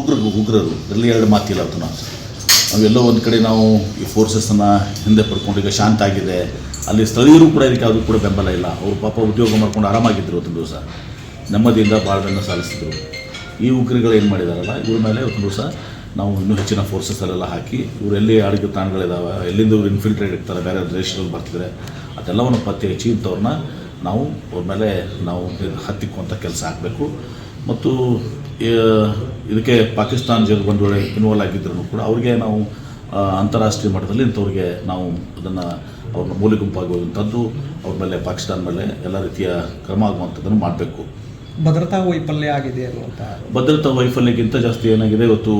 ಉಗ್ರರು ಉಗ್ರರು, ಇದರಲ್ಲಿ ಎರಡು ಮಾತಿಲ್ಲ ಅದನ್ನು. ನಾವೆಲ್ಲೋ ಒಂದು ಕಡೆ ನಾವು ಈ ಫೋರ್ಸಸ್ಸನ್ನು ಹಿಂದೆ ಪಡ್ಕೊಂಡು ಈಗ ಶಾಂತ ಆಗಿದೆ. ಅಲ್ಲಿ ಸ್ಥಳೀಯರು ಕೂಡ ಇದಕ್ಕೆ ಯಾವುದೂ ಕೂಡ ಬೆಂಬಲ ಇಲ್ಲ. ಅವರು ಪಾಪ ಉದ್ಯೋಗ ಮಾಡ್ಕೊಂಡು ಆರಾಮಾಗಿದ್ದರು ಒಂದು ದಿವಸ. ನೆಮ್ಮದಿಯಿಂದ ಬಾಳ್ವೆಯನ್ನು ಸಾಧಿಸಿದ್ರು ಈ ಉಗ್ರಗಳು ಏನು ಮಾಡಿದಾರಲ್ಲ, ಇವ್ರ ಮೇಲೆ ಒಂದು ದಿವಸ ನಾವು ಇನ್ನೂ ಹೆಚ್ಚಿನ ಫೋರ್ಸಸ್ಸಲ್ಲೆಲ್ಲ ಹಾಕಿ, ಇವರು ಎಲ್ಲಿ ಅಡುಗೆ ತಾಣಗಳಿದ್ದಾವೆ ಎಲ್ಲಿಂದ ಇವ್ರು ಇನ್ಫಿಲ್ಟ್ರೇಟ್ ಇರ್ತಾರೆ ಬೇರೆ ದೇಶದಲ್ಲಿ ಬರ್ತಿದ್ರೆ, ಅದೆಲ್ಲವನ್ನು ಪತ್ತೆ ಹಚ್ಚಿ ಇಂಥವ್ರನ್ನ ನಾವು ಅವ್ರ ಮೇಲೆ ನಾವು ಹತ್ತಿಕ್ಕುವಂಥ ಕೆಲಸ ಆಗಬೇಕು. ಮತ್ತು ಇದಕ್ಕೆ ಪಾಕಿಸ್ತಾನ ಜೊತೆ ಒಂದು ವೇಳೆ ಇನ್ವಾಲ್ವ್ ಆಗಿದ್ದರೂ ಕೂಡ ಅವ್ರಿಗೆ ನಾವು ಅಂತಾರಾಷ್ಟ್ರೀಯ ಮಟ್ಟದಲ್ಲಿ ಇಂಥವ್ರಿಗೆ ನಾವು ಅದನ್ನು ಅವ್ರನ್ನ ಮೂಲೆ ಗುಂಪಾಗುವಂಥದ್ದು ಅವ್ರ ಮೇಲೆ ಪಾಕಿಸ್ತಾನ ಮೇಲೆ ಎಲ್ಲ ರೀತಿಯ ಕ್ರಮ ಆಗುವಂಥದ್ದನ್ನು ಮಾಡಬೇಕು. ಭದ್ರತಾ ವೈಫಲ್ಯ ಆಗಿದೆ ಅನ್ನುವಂಥ ಭದ್ರತಾ ವೈಫಲ್ಯಕ್ಕಿಂತ ಜಾಸ್ತಿ ಏನಾಗಿದೆ ಇವತ್ತು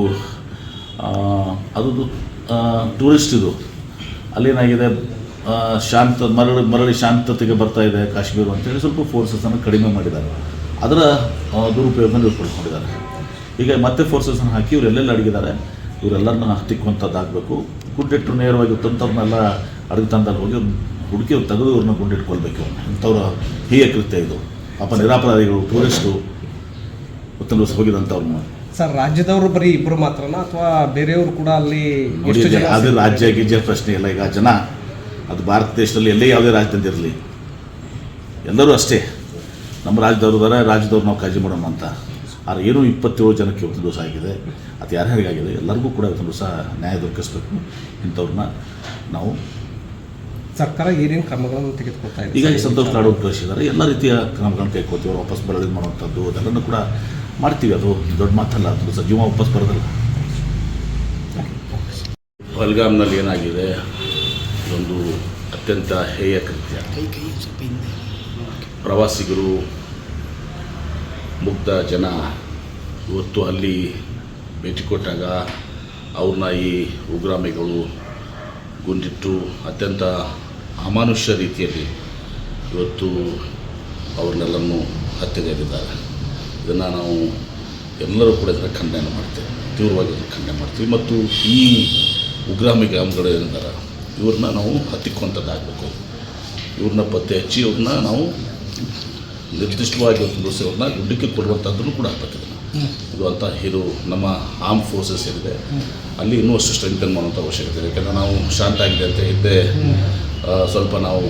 ಅದು ಟೂರಿಸ್ಟ್ ಇದು. ಅಲ್ಲೇನಾಗಿದೆ ಶಾಂತ ಮರಳಿ ಮರಳಿ ಶಾಂತತೆಗೆ ಬರ್ತಾ ಇದೆ ಕಾಶ್ಮೀರ ಅಂತೇಳಿ ಸ್ವಲ್ಪ ಫೋರ್ಸಸನ್ನು ಕಡಿಮೆ ಮಾಡಿದ್ದಾರೆ. ಅದರ ದುರುಪಯೋಗ ಇವ್ರು ಪಡ್ಕೊಂಡಿದ್ದಾರೆ ಈಗ ಮತ್ತೆ ಫೋರ್ಸಸ್ನ ಹಾಕಿ ಇವರೆಲ್ಲೆಲ್ಲ ಎಲ್ಲೆಲ್ಲಿ ಅಡಗಿದ್ದಾರೆ? ಇವರೆಲ್ಲರನ್ನ ಹತ್ತಿಕ್ಕುವಂಥದ್ದಾಗಬೇಕು. ಗುಡ್ಡೆಟ್ಟು ನೇರವಾಗಿ ತಂತವ್ರನ್ನೆಲ್ಲ ಅಡುಗೆ ತಂದಲ್ಲಿ ಹೋಗಿ ಹುಡುಕಿ ಅವ್ರು ತೆಗೆದು ಇವ್ರನ್ನ ಗುಂಡಿಟ್ಕೊಳ್ಬೇಕು. ಅಂಥವ್ರ ಹೀಯ ಕೃತ್ಯ ಇದು. ಅಪ್ಪ ನಿರಾಪರಾಧಿಗಳು ಟೂರಿಸ್ಟು ಉತ್ತಮ ದಿವಸ ಹೋಗಿದಂಥವ್ರನ್ನ ಸರ್ ರಾಜ್ಯದವರು ಬರೀ ಇಬ್ಬರು ಮಾತ್ರನಾ? ಅಥವಾ ಬೇರೆಯವರು ಕೂಡ ಅಲ್ಲಿ ಅದು ರಾಜ್ಯ ಗಿಜ್ಯ ಪ್ರಶ್ನೆ ಇಲ್ಲ. ಈಗ ಜನ ಅದು ಭಾರತ ದೇಶದಲ್ಲಿ ಎಲ್ಲೇ ಯಾವುದೇ ರಾಜ್ಯದಲ್ಲಿ ಇರಲಿ ಎಲ್ಲರೂ ಅಷ್ಟೇ. ನಮ್ಮ ರಾಜ್ಯದವ್ರು ಇದ್ದಾರೆ ರಾಜ್ಯದವ್ರು ನಾವು ಕಾಳಜಿ ಮಾಡೋಣ ಅಂತ. ಆದರೆ ಏನು ಇಪ್ಪತ್ತೇಳು ಜನಕ್ಕೆ ಇವತ್ತು ದಿವಸ ಆಗಿದೆ. ಅದು ಯಾರ್ಯಾರಿಗಾಗಿದೆ ಎಲ್ಲರಿಗೂ ಕೂಡ ಇವತ್ತು ದಿವಸ ನ್ಯಾಯ ದೊರಕಿಸ್ಬೇಕು ಇಂಥವ್ರನ್ನ ನಾವು ಸರ್ಕಾರ ಏನೇನು ಕ್ರಮಗಳನ್ನು ತೆಗೆದುಕೊಳ್ತಾ ಇದೆ? ಹೀಗಾಗಿ ಸಂತೋಷ್ ಕಾರ್ಡ್ ಕಳಿಸಿದ್ದಾರೆ. ಎಲ್ಲ ರೀತಿಯ ಕ್ರಮಗಳನ್ನು ಕೈಗೊಳ್ತೀವಿ ಅವ್ರು ವಾಪಸ್ ಬರೋದು ಮಾಡುವಂಥದ್ದು ಅದೆಲ್ಲನೂ ಕೂಡ ಮಾಡ್ತೀವಿ. ಅದು ದೊಡ್ಡ ಮಾತಲ್ಲ ಅದು ದಿವಸ ಜೀವ ವಾಪಸ್ ಬರೋದಲ್ಲ. ಬಲ್ಗಾಮ್ನಲ್ಲಿ ಏನಾಗಿದೆ? ಇದೊಂದು ಅತ್ಯಂತ ಹೇಯ ಕೃತ್ಯ. ಪ್ರವಾಸಿಗರು, ಮುಗ್ಧ ಜನ ಇವತ್ತು ಅಲ್ಲಿ ಭೇಟಿ ಕೊಟ್ಟಾಗ ಅವ್ರನ್ನ ಈ ಉಗ್ರಾಮಿಗಳು ಗುಂಡಿಟ್ಟು ಅತ್ಯಂತ ಅಮಾನುಷ್ಯ ರೀತಿಯಲ್ಲಿ ಇವತ್ತು ಅವ್ರನ್ನೆಲ್ಲರನ್ನು ಹತ್ಯೆಗೈದಿದ್ದಾರೆ. ಇದನ್ನು ನಾವು ಎಲ್ಲರೂ ಕೂಡ ಇದರ ಖಂಡನೆ ಮಾಡ್ತೇವೆ. ತೀವ್ರವಾಗಿ ಖಂಡನೆ ಮಾಡ್ತೀವಿ. ಮತ್ತು ಈ ಉಗ್ರಾಮಿಗಳು ಏನಿದ್ದಾರೆ, ಇವ್ರನ್ನ ನಾವು ಹತ್ತಿಕ್ಕುವಂಥದ್ದಾಗಬೇಕು ಇವ್ರನ್ನ ಪತ್ತೆ ಹಚ್ಚಿ ಇವ್ರನ್ನ ನಾವು ನಿರ್ದಿಷ್ಟವಾಗಿ ಅವ್ರನ್ನ ಗುಡ್ಡಕ್ಕೆ ಕೊಡುವಂಥದ್ದು ಕೂಡ ಆಗ್ತದೆ ಇದು ಅಂತ ಇದು ನಮ್ಮ ಆರ್ಮ್ ಫೋರ್ಸಸ್ ಏನಿದೆ ಅಲ್ಲಿ ಇನ್ನೂ ಅಷ್ಟು ಸ್ಟ್ರೆಂಥನ್ ಮಾಡುವಂಥ ಅವಶ್ಯಕತೆ ಇದೆ. ಯಾಕಂದರೆ ನಾವು ಶಾಂತ ಆಗಿದೆ ಅಂತ ಹಿಂದೆ ಸ್ವಲ್ಪ ನಾವು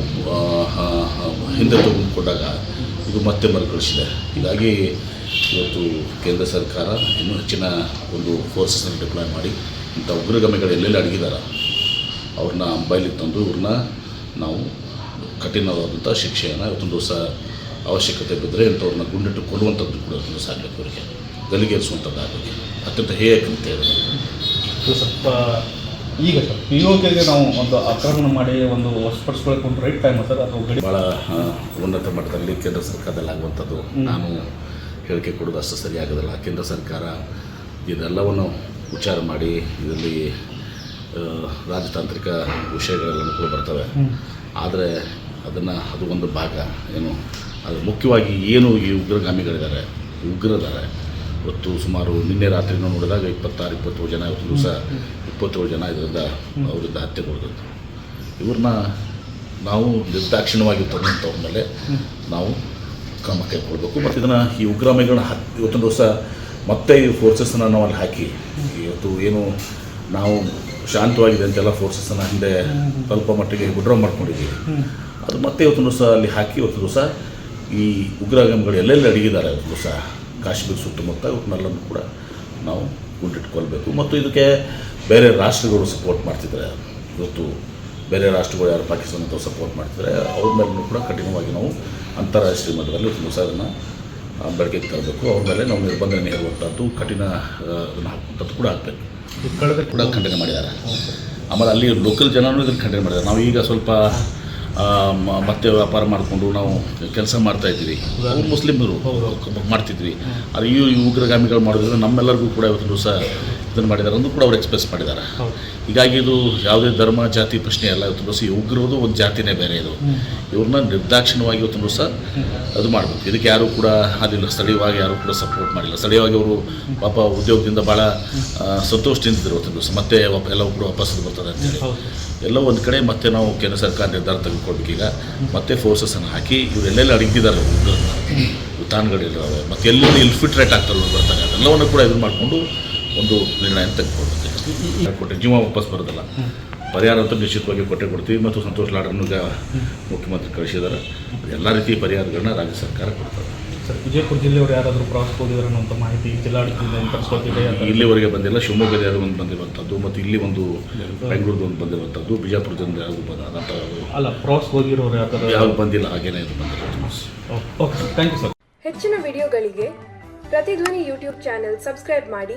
ಹಿಂದೆ ತೆಗೆದುಕೊಂಡಾಗ ಇದು ಮತ್ತೆ ಮರುಕಳಿಸಿದೆ. ಹೀಗಾಗಿ ಇವತ್ತು ಕೇಂದ್ರ ಸರ್ಕಾರ ಇನ್ನೂ ಹೆಚ್ಚಿನ ಒಂದು ಫೋರ್ಸಸ್ನ ಡಿಪ್ಲಾಯ್ ಮಾಡಿ ಇಂಥ ಉಗ್ರಗಾಮಿಗಳು ಎಲ್ಲೆಲ್ಲಿ ಅಡಗಿದಾರ ಅವ್ರನ್ನ ಬಯಲಿಗೆ ತಂದು ಇವ್ರನ್ನ ನಾವು ಕಠಿಣವಾದಂಥ ಶಿಕ್ಷೆಯನ್ನು ಇವತ್ತೊಂದು ದಿವಸ ಅವಶ್ಯಕತೆ ಬಿದ್ದರೆ ಇಂಥವ್ರನ್ನ ಗುಂಡಿಟ್ಟು ಕೊಡುವಂಥದ್ದು ಕೂಡ ಒಂದು ಆಗಬೇಕು ಅವರಿಗೆ ಗಲಿಗೇರಿಸುವಂಥದ್ದಾಗಬೇಕು ಅತ್ಯಂತ ಹೇಯ ಕೃತ್ಯ ಇದು. ಸ್ವಲ್ಪ ಈಗ ಸರ್ ಪಿ ಗೆ ನಾವು ಒಂದು ಆಕ್ರಮಣ ಮಾಡಿ ಒಂದು ವಶಪಡಿಸ್ಕೊಳ್ಳೋಕೆ ಒಂದು ರೈಟ್ ಟೈಮ್ ಸರ್ ಅಥವಾ ಗಡಿ ಭಾಳ ಉನ್ನತ ಮಟ್ಟದಲ್ಲಿ ಕೇಂದ್ರ ಸರ್ಕಾರದಲ್ಲಿ ಆಗುವಂಥದ್ದು ನಾನು ಹೇಳಿಕೆ ಕೊಡೋದು ಅಷ್ಟು ಸರಿಯಾಗೋದಿಲ್ಲ ಕೇಂದ್ರ ಸರ್ಕಾರ ಇದೆಲ್ಲವನ್ನು ವಿಚಾರ ಮಾಡಿ ಇದರಲ್ಲಿ ರಾಜತಾಂತ್ರಿಕ ವಿಷಯಗಳೆಲ್ಲ ಕೂಡ ಬರ್ತವೆ. ಆದರೆ ಅದನ್ನು ಅದು ಒಂದು ಭಾಗ ಏನು ಅದು ಮುಖ್ಯವಾಗಿ ಏನು ಈ ಉಗ್ರಗಾಮಿಗಳಿದ್ದಾರೆ ಉಗ್ರದಾರೆ. ಇವತ್ತು ಸುಮಾರು ನಿನ್ನೆ ರಾತ್ರಿನೂ ನೋಡಿದಾಗ ಇಪ್ಪತ್ತಾರು ಇಪ್ಪತ್ತೇಳು ಜನ ಇವತ್ತು ದಿವಸ ಇಪ್ಪತ್ತೇಳು ಜನ ಇದರಿಂದ ಅವರಿಂದ ಹತ್ಯೆಗೊಳ್ದದ್ದು ಇವ್ರನ್ನ ನಾವು ನಿರ್ದಾಕ್ಷಿಣ್ಯವಾಗಿ ತಗೊಂಡವ್ರ ಮೇಲೆ ನಾವು ಕ್ರಮ ಕೈಗೊಳ್ಬೇಕು ಮತ್ತು ಇದನ್ನು ಈ ಉಗ್ರಾಮಿಗಳನ್ನ ಹತ್ ಇವತ್ತೊಂದು ದಿವಸ ಮತ್ತೆ ಈ ಫೋರ್ಸಸ್ನ ನಾವು ಅಲ್ಲಿ ಹಾಕಿ ಇವತ್ತು ಏನು ನಾವು ಶಾಂತವಾಗಿದೆ ಅಂತೆಲ್ಲ ಫೋರ್ಸಸ್ನ ಹಿಂದೆ ಸ್ವಲ್ಪ ಮಟ್ಟಿಗೆ ವಿಡ್ರಾ ಮಾಡ್ಕೊಂಡಿದ್ದೀವಿ ಅದು ಮತ್ತೆ ಇವತ್ತು ದಿವಸ ಅಲ್ಲಿ ಹಾಕಿ, ಇವತ್ತು ದಿವಸ ಈ ಉಗ್ರಗಾಮಿಗಳು ಎಲ್ಲೆಲ್ಲಿ ಅಡಗಿದ್ದಾರೆ ಇವತ್ತು ದಿವಸ ಕಾಶ್ಮೀರ ಸುತ್ತಮುತ್ತ ಇವತ್ತಿನಲ್ಲೂ ಕೂಡ ನಾವು ಗುಂಡಿಟ್ಕೊಳ್ಬೇಕು. ಮತ್ತು ಇದಕ್ಕೆ ಬೇರೆ ರಾಷ್ಟ್ರಗಳು ಸಪೋರ್ಟ್ ಮಾಡ್ತಿದ್ದಾರೆ. ಇವತ್ತು ಬೇರೆ ರಾಷ್ಟ್ರಗಳು ಯಾರು ಪಾಕಿಸ್ತಾನ ಸಪೋರ್ಟ್ ಮಾಡ್ತಿದ್ದಾರೆ. ಅವ್ರ ಮೇಲೂ ಕೂಡ ಕಠಿಣವಾಗಿ ನಾವು ಅಂತಾರಾಷ್ಟ್ರೀಯ ಮಟ್ಟದಲ್ಲಿ ಇವತ್ತು ದಿವಸ ಅದನ್ನು ಬೆಳಕಿಗೆ ತರಬೇಕು. ಅವ್ರ ಮೇಲೆ ನಾವು ನಿರ್ಬಂಧನೆ ಹೇರುವಂಥದ್ದು ಕಠಿಣ ಅದನ್ನು ಹಾಕುವಂಥದ್ದು ಕೂಡ ಕಳೆದ ಕೂಡ ಖಂಡನೆ ಮಾಡಿದ್ದಾರೆ. ಆಮೇಲೆ ಅಲ್ಲಿ ಲೋಕಲ್ ಜನನೂ ಇದನ್ನು ಖಂಡನೆ ಮಾಡಿದ್ದಾರೆ. ನಾವು ಈಗ ಸ್ವಲ್ಪ ಮತ್ತೆ ವ್ಯಾಪಾರ ಮಾಡಿಕೊಂಡು ನಾವು ಕೆಲಸ ಮಾಡ್ತಾ ಇದ್ದೀವಿ. ಅವ್ರು ಮುಸ್ಲಿಮರು ಮಾಡ್ತಿದ್ವಿ. ಅದು ಈ ಈ ಉಗ್ರಗಾಮಿಗಳು ಮಾಡೋದ್ರಿಂದ ನಮ್ಮೆಲ್ಲರಿಗೂ ಕೂಡ ಇವತ್ತು ದಿವಸ ಇದನ್ನು ಮಾಡಿದ್ದಾರೆ ಅಂದು ಕೂಡ ಅವ್ರು ಎಕ್ಸ್ಪ್ರೆಸ್ ಮಾಡಿದ್ದಾರೆ. ಹೀಗಾಗಿ ಇದು ಯಾವುದೇ ಧರ್ಮ ಜಾತಿ ಪ್ರಶ್ನೆ ಅಲ್ಲ ಇವತ್ತು ದಿವಸ ಉಗ್ರರು ಉಗ್ರದು ಒಂದು ಜಾತಿನೇ ಬೇರೆ ಇದು. ಇವ್ರನ್ನ ನಿರ್ದಾಕ್ಷಿಣ್ಯವಾಗಿ ಇವತ್ತು ಸಹ ಅದು ಮಾಡಬೇಕು. ಇದಕ್ಕೆ ಯಾರು ಕೂಡ ಅದಿಲ್ಲ ಸ್ಥಳೀಯವಾಗಿ ಯಾರು ಕೂಡ ಸಪೋರ್ಟ್ ಮಾಡಿಲ್ಲ. ಸ್ಥಳೀಯವಾಗಿ ಅವರು ಪಾಪ ಉದ್ಯೋಗದಿಂದ ಭಾಳ ಸಂತೋಷದಿಂದ ಸಂತೋಷದಿಂದಿದ್ರು ಇವತ್ತು ದಿವಸ ಮತ್ತೆ ಎಲ್ಲವೂ ಕೂಡ ವಾಪಸ್ ಬರ್ತದೆ ಅಂತೇಳಿ ಎಲ್ಲ ಒಂದು ಕಡೆ ಮತ್ತೆ ನಾವು ಕೇಂದ್ರ ಸರ್ಕಾರ ನಿರ್ಧಾರ ತೆಗೆದುಕೊಳ್ಬೇಕೀಗ. ಈಗ ಮತ್ತೆ ಫೋರ್ಸಸ್ಸನ್ನು ಹಾಕಿ ಇವರೆಲ್ಲೆಲ್ಲ ಅಡಗಿದ್ದಾರೆ ಅಡಗಿದ್ದಾರೆ ತಾನ್ಗಳಿದ್ದಾವೆ ಮತ್ತೆ ಎಲ್ಲೆಲ್ಲಿ ಇನ್ಫಿಲ್ಟ್ರೇಟ್ ಆಗ್ತಾರೆ ಇವ್ರು ಬರ್ತಾರೆ. ಅದೆಲ್ಲವನ್ನು ಕೂಡ ಇದು ಮಾಡಿಕೊಂಡು ಒಂದು ನಿರ್ಣಯ ತೆಗೆದುಕೊಳ್ಳುತ್ತೆ. ಕೊಟ್ಟೆ ಜೀವ ವಾಪಸ್ ಬರೋದಿಲ್ಲ ಪರಿಹಾರ ಅಂತ ನಿಶ್ಚಿತವಾಗಿ ಕೊಟ್ಟೆ ಕೊಡ್ತೀವಿ ಮತ್ತು ಸಂತೋಷ್ ಲಾಡನ್ನು ಈಗ ಮುಖ್ಯಮಂತ್ರಿ ಕಳಿಸಿದ್ದಾರೆ. ಎಲ್ಲ ರೀತಿಯ ಪರಿಹಾರಗಳನ್ನ ರಾಜ್ಯ ಸರ್ಕಾರ ಕೊಡ್ತಾರೆ ಸರ್. ವಿಜಯಪುರ ಜಿಲ್ಲೆಯವರು ಯಾರಾದರೂ ಕ್ರಾಸ್ ಹೋಗಿದ್ದಾರೆ ಅನ್ನೋ ಮಾಹಿತಿ ಜಿಲ್ಲಾಡಳಿತದಿಂದ ಇಲ್ಲಿವರೆಗೆ ಬಂದಿಲ್ಲ. ಶಿವಮೊಗ್ಗದ ಯಾರು ಒಂದು ಬಂದಿರುವಂಥದ್ದು ಮತ್ತು ಇಲ್ಲಿ ಒಂದು ಬೆಂಗಳೂರದ ಒಂದು ಬಂದಿರುವಂಥದ್ದು. ಬಿಜಾಪುರದಿಂದ ಯಾರು ಬಂದಂಥ ಅಲ್ಲ ಕ್ರಾಸ್ ಹೋಗಿರೋರು ಯಾವ ಯಾರು ಯಾವ್ದು ಬಂದಿಲ್ಲ ಹಾಗೇನೇ ಇದು ಬಂದಿರೋದು okay sir thank you sir ಹೆಚ್ಚಿನ ವಿಡಿಯೋಗಳಿಗೆ ಪ್ರತಿಧ್ವನಿ ಯೂಟ್ಯೂಬ್ ಚಾನೆಲ್ ಸಬ್ಸ್ಕ್ರೈಬ್ ಮಾಡಿ.